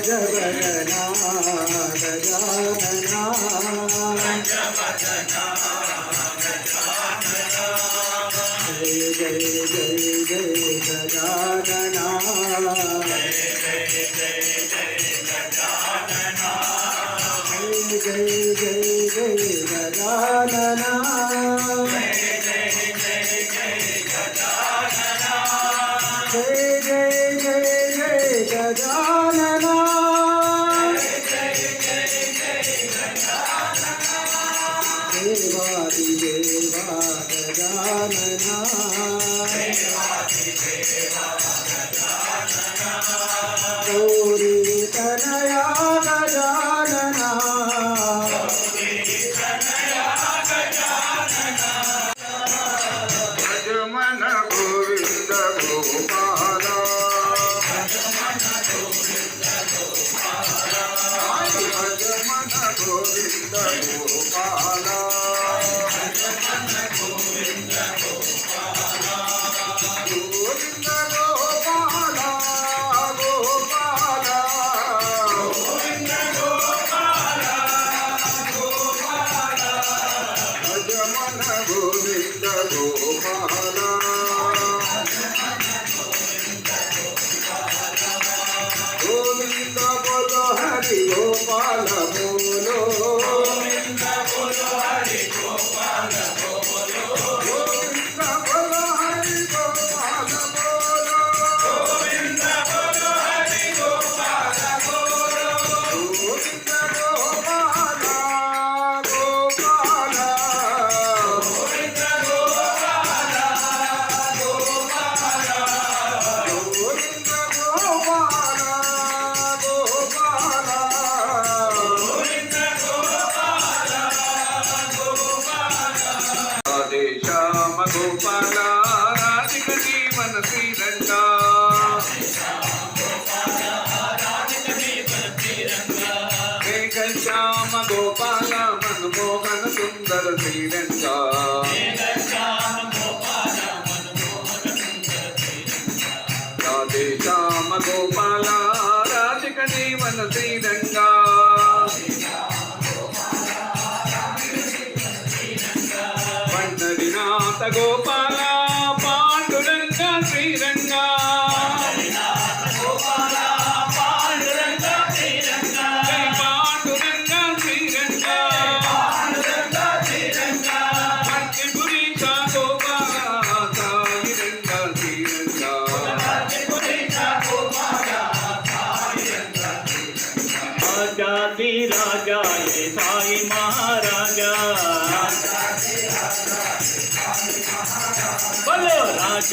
ಜಗನಾಥ ফল মূলো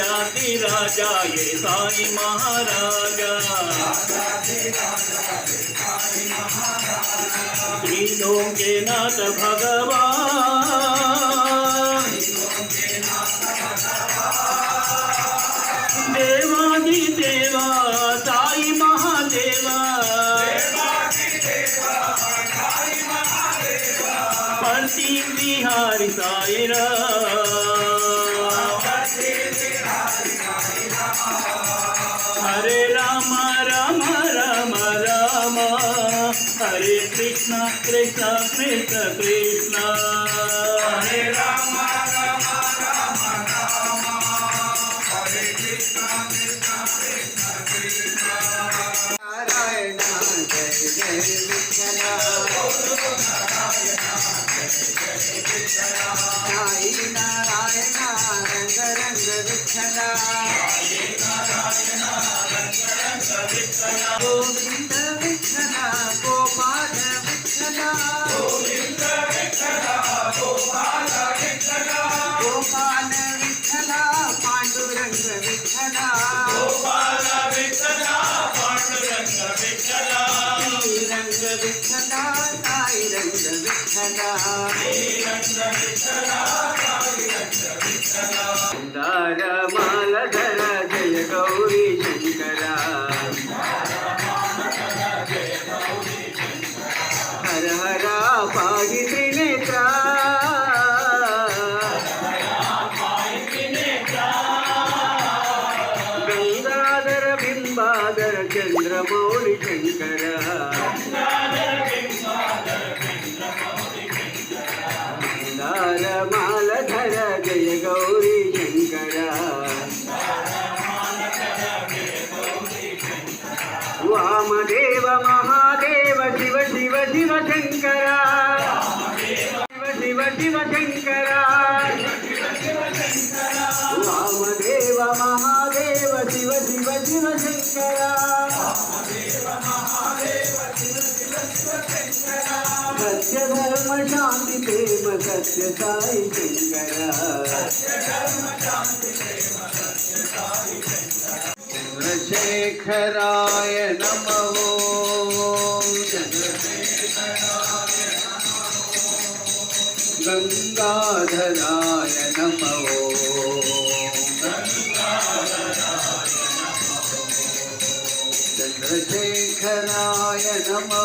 आज़ादी राजा ये साई महाराजा। तीनों के नाथ भगवान। देवानी देवा, साई महादेवा। प्रतीक बिहारी साई रा కృష్ణ. కృష్ణ హరే రామ రామ రామ రంగ రంగ విఠలా శివ శంకర. శివ శివ శంకర. వామదేవ మహాదేవ శివ శివ శివ శంకర. సత్య ధర్మ శాంతి ప్రేమ సత్య సాయి శంకర. చంద్రశేఖరాయ నమో गङ्गाधराय नमो चन्द्रशेखराय नमो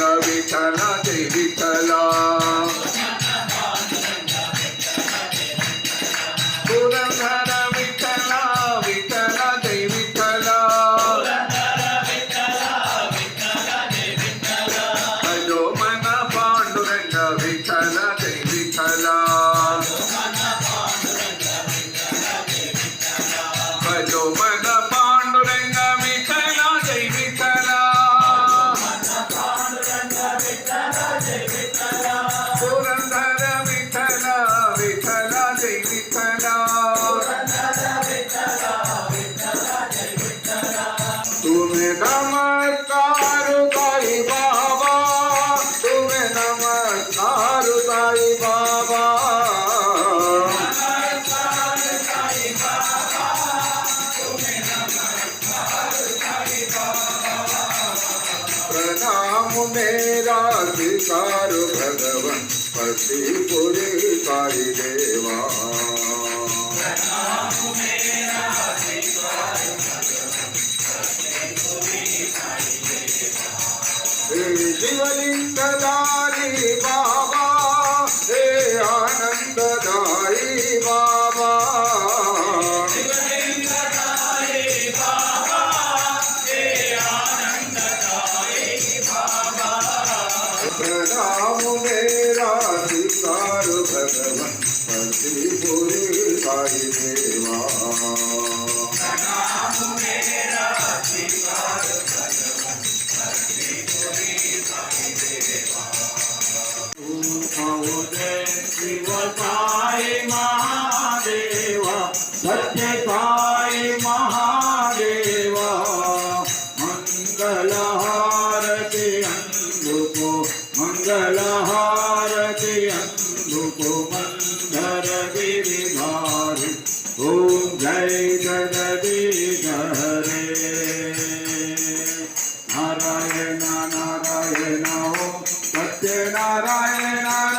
ವಿಠಲ ಜಯ ವಿಠಲ राम मेरा सितार भगवान पति पूरी साई देवा। Amen. Amen.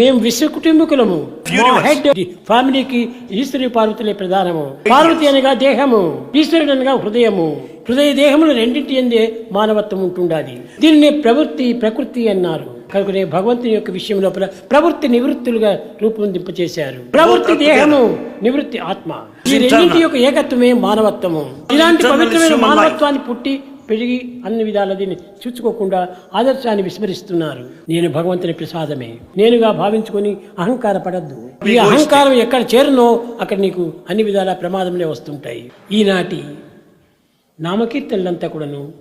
మేము విశ్వ కుటుంబకులము హెడ్ ఫ్యామిలీకి ఈశ్వరి పార్వతులే ప్రధానము. పార్వతి అనగా దేహము ఈశ్వరుడు అనగా హృదయము. హృదయ దేహములు రెండింటి ఎందే మానవత్వం ఉంటుండాలి దీనిని ప్రవృత్తి ప్రకృతి అన్నారు. కనుకనే భగవంతుని యొక్క విషయం లోపల ప్రవృత్తి నివృత్తులుగా రూపొందింపచేశారు. ప్రవృత్తి దేహము నివృత్తి ఆత్మ. ఈ రెండింటి యొక్క ఏకత్వమే మానవత్వము. ఇలాంటి పవిత్రమైన మానవత్వాన్ని పుట్టి పెరిగి అన్ని విధాల దీన్ని చూసుకోకుండా ఆదర్శాన్ని విస్మరిస్తున్నారు. నేను భగవంతుని ప్రసాదమే. నేనుగా భావించుకొని అహంకార పడద్దు. ఈ అహంకారం ఎక్కడ చేరునో అక్కడ నీకు అన్ని విధాల ప్రమాదంలో వస్తుంటాయి. ఈనాటి నామకీర్తనలంతా కూడాను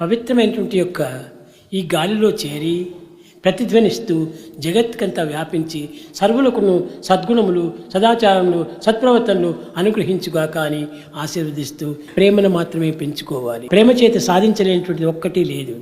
పవిత్రమైనటువంటి యొక్క ఈ గాలిలో చేరి ప్రతిధ్వనిస్తూ జగత్కంతా వ్యాపించి సర్వులకును సద్గుణములు సదాచారములు సత్ప్రవర్తనలు అనుగ్రహించుగాక అని ఆశీర్వదిస్తూ ప్రేమను మాత్రమే పెంచుకోవాలి. ప్రేమ చేత సాధించలేనటువంటిది ఒక్కటి లేదు.